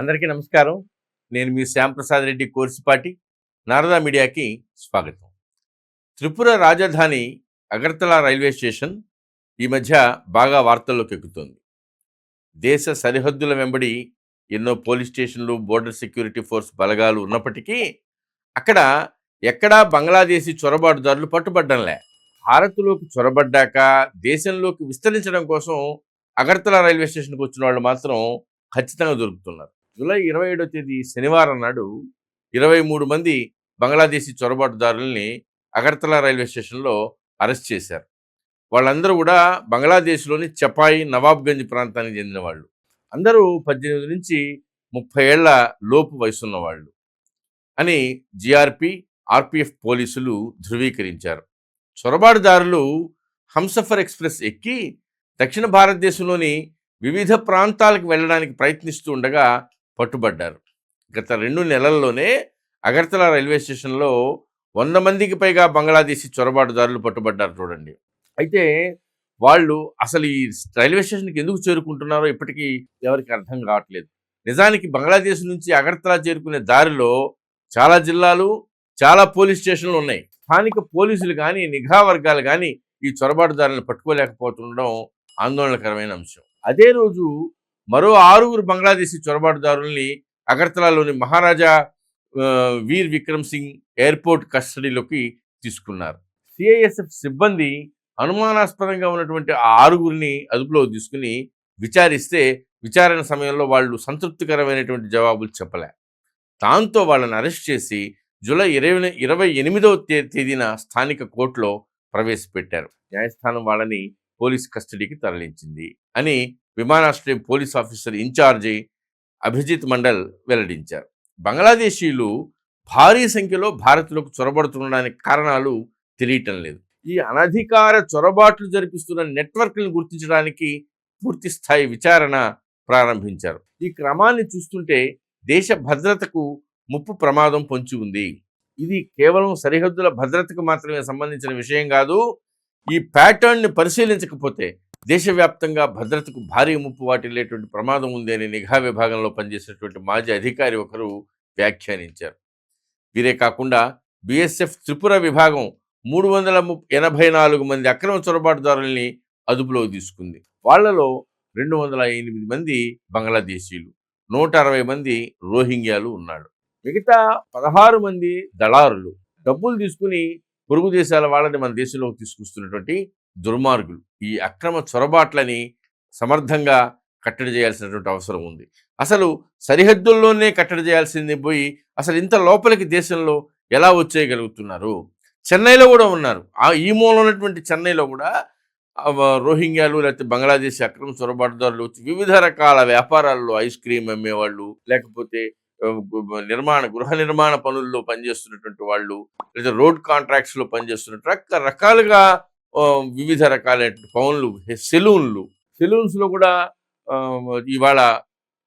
అందరికీ నమస్కారం. నేను మీ శ్యాంప్రసాద్ రెడ్డి కోర్సుపాటి. నారదా మీడియాకి స్వాగతం. త్రిపుర రాజధాని అగర్తలా రైల్వే స్టేషన్ ఈ మధ్య బాగా వార్తల్లోకి ఎక్కుతుంది. దేశ సరిహద్దుల వెంబడి ఎన్నో పోలీస్ స్టేషన్లు బోర్డర్ సెక్యూరిటీ ఫోర్స్ బలగాలు ఉన్నప్పటికీ అక్కడ ఎక్కడా బంగ్లాదేశీ చొరబాటుదారులు పట్టుబడ్డంలే భారత్లోకి చొరబడ్డాక దేశంలోకి విస్తరించడం కోసం అగర్తల రైల్వే స్టేషన్కి వచ్చిన వాళ్ళు మాత్రం ఖచ్చితంగా దొరుకుతున్నారు. జూలై ఇరవై ఏడో తేదీ శనివారం నాడు ఇరవై మూడు మంది బంగ్లాదేశీ చొరబాటుదారుల్ని అగర్తలా రైల్వే స్టేషన్లో అరెస్ట్ చేశారు. వాళ్ళందరూ కూడా బంగ్లాదేశ్లోని చపాయి నవాబ్గంజ్ ప్రాంతానికి చెందిన వాళ్ళు అందరూ పద్దెనిమిది నుంచి ముప్పై ఏళ్ళ లోపు వయసున్న వాళ్ళు అని జిఆర్పి ఆర్పిఎఫ్ పోలీసులు ధృవీకరించారు. చొరబాటుదారులు హంసఫర్ ఎక్స్ప్రెస్ ఎక్కి దక్షిణ భారతదేశంలోని వివిధ ప్రాంతాలకు వెళ్ళడానికి ప్రయత్నిస్తూ ఉండగా పట్టుబడ్డారు. గత రెండు నెలల్లోనే అగర్తల రైల్వే స్టేషన్లో వంద మందికి పైగా బంగ్లాదేశీ చొరబాటుదారులు పట్టుబడ్డారు చూడండి. అయితే వాళ్ళు అసలు ఈ రైల్వే స్టేషన్కి ఎందుకు చేరుకుంటున్నారో ఇప్పటికీ ఎవరికి అర్థం కావట్లేదు. నిజానికి బంగ్లాదేశ్ నుంచి అగర్తలా చేరుకునే దారిలో చాలా జిల్లాలు చాలా పోలీస్ స్టేషన్లు ఉన్నాయి. స్థానిక పోలీసులు కానీ నిఘా వర్గాలు కానీ ఈ చొరబాటుదారులను పట్టుకోలేకపోతుండడం ఆందోళనకరమైన అంశం. అదే రోజు మరో ఆరుగురు బంగ్లాదేశీ చొరబాటుదారుల్ని అగర్తలాలోని మహారాజా వీర్ విక్రమ్ సింగ్ ఎయిర్పోర్ట్ కస్టడీలోకి తీసుకున్నారు. సిఐఎస్ఎఫ్ సిబ్బంది అనుమానాస్పదంగా ఉన్నటువంటి ఆ ఆరుగురిని అదుపులో తీసుకుని విచారిస్తే విచారణ సమయంలో వాళ్ళు సంతృప్తికరమైనటువంటి జవాబులు చెప్పలే. దాంతో వాళ్ళని అరెస్ట్ చేసి జూలై ఇరవై ఇరవై ఎనిమిదవ తేదీన స్థానిక కోర్టులో ప్రవేశపెట్టారు. న్యాయస్థానం వాళ్ళని పోలీస్ కస్టడీకి తరలించింది అని విమానాశ్రయం police officer in charge Abhijit Mandal వెల్లడించారు. బంగ్లాదేశీలు భారీ సంఖ్యలో భారత్లోకి చొరబడుతుండడానికి కారణాలు తెలియటం లేదు. ఈ అనధికార చొరబాట్లు జరిపిస్తున్న నెట్వర్క్లను గుర్తించడానికి పూర్తి స్థాయి విచారణ ప్రారంభించారు. ఈ క్రమాన్ని చూస్తుంటే దేశ భద్రతకు ముప్పు ప్రమాదం పొంచి ఉంది. ఇది కేవలం సరిహద్దుల భద్రతకు మాత్రమే సంబంధించిన విషయం కాదు ఈ ప్యాటర్న్ని పరిశీలించకపోతే దేశవ్యాప్తంగా భద్రతకు భారీ ముప్పు వాటిల్లేటువంటి ప్రమాదం ఉంది అని నిఘా విభాగంలో పనిచేసినటువంటి మాజీ అధికారి ఒకరు వ్యాఖ్యానించారు. వీరే కాకుండా బిఎస్ఎఫ్ త్రిపుర విభాగం మూడు వందల ఎనభై నాలుగు మంది అక్రమ చొరబాటుదారుల్ని అదుపులోకి తీసుకుంది. వాళ్ళలో రెండు వందల ఎనిమిది మంది బంగ్లాదేశీయులు నూట అరవై మంది రోహింగ్యాలు ఉన్నాడు మిగతా పదహారు మంది దళారులు డబ్బులు తీసుకుని పొరుగు దేశాల వాళ్ళని మన దేశంలోకి తీసుకొస్తున్నటువంటి దుర్మార్గులు. ఈ అక్రమ చొరబాట్లని సమర్థంగా కట్టడి చేయాల్సినటువంటి అవసరం ఉంది. అసలు సరిహద్దుల్లోనే కట్టడి చేయాల్సింది పోయి అసలు ఇంత లోపలికి దేశంలో ఎలా వచ్చేయగలుగుతున్నారు? చెన్నైలో కూడా ఉన్నారు. ఆ ఈ మూల ఉన్నటువంటి చెన్నైలో కూడా రోహింగ్యాలు లేకపోతే బంగ్లాదేశ్ అక్రమ చొరబాటుదారులు వివిధ రకాల వ్యాపారాల్లో ఐస్ క్రీమ్ అమ్మేవాళ్ళు లేకపోతే నిర్మాణ గృహ నిర్మాణ పనుల్లో పనిచేస్తున్నటువంటి వాళ్ళు లేదా రోడ్ కాంట్రాక్ట్స్లో పనిచేస్తున్నట్టు రకరకాలుగా ఆ, వివిధ రకాలైన పనులు సెలూన్లు. సెలూన్స్లో కూడా ఇవాళ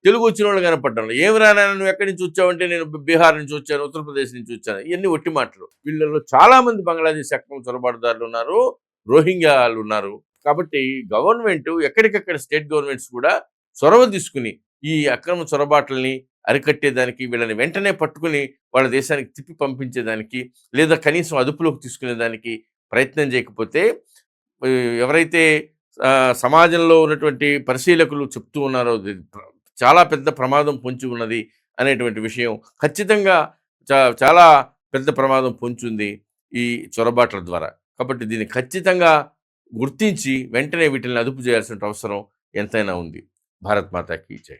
తెలుగు వచ్చిన వాళ్ళు కనపడ్డాను ఏమి రానా నువ్వు ఎక్కడి నుంచి వచ్చావంటే నేను బీహార్ నుంచి వచ్చాను ఉత్తరప్రదేశ్ నుంచి వచ్చాను ఇవన్నీ ఒట్టి మాటలు. వీళ్ళలో చాలా మంది బంగ్లాదేశ్ అక్రమ చొరబాటుదారులు ఉన్నారు రోహింగ్యాలు ఉన్నారు. కాబట్టి గవర్నమెంట్ ఎక్కడికక్కడ స్టేట్ గవర్నమెంట్స్ కూడా చొరవ తీసుకుని ఈ అక్రమ చొరబాట్లని అరికట్టేదానికి వీళ్ళని వెంటనే పట్టుకుని వాళ్ళ దేశానికి తిప్పి పంపించేదానికి లేదా కనీసం అదుపులోకి తీసుకునేదానికి ప్రయత్నం చేయకపోతే ఎవరైతే సమాజంలో ఉన్నటువంటి పరిశీలకులు చెప్తూ ఉన్నారో చాలా పెద్ద ప్రమాదం పొంచి ఉన్నది అనేటువంటి విషయం ఖచ్చితంగా చాలా పెద్ద ప్రమాదం పొంచుంది ఈ చొరబాట్ల ద్వారా. కాబట్టి దీన్ని ఖచ్చితంగా గుర్తించి వెంటనే వీటిని అదుపు చేయాల్సిన అవసరం ఎంతైనా ఉంది. భారత్ మాతాకి జై.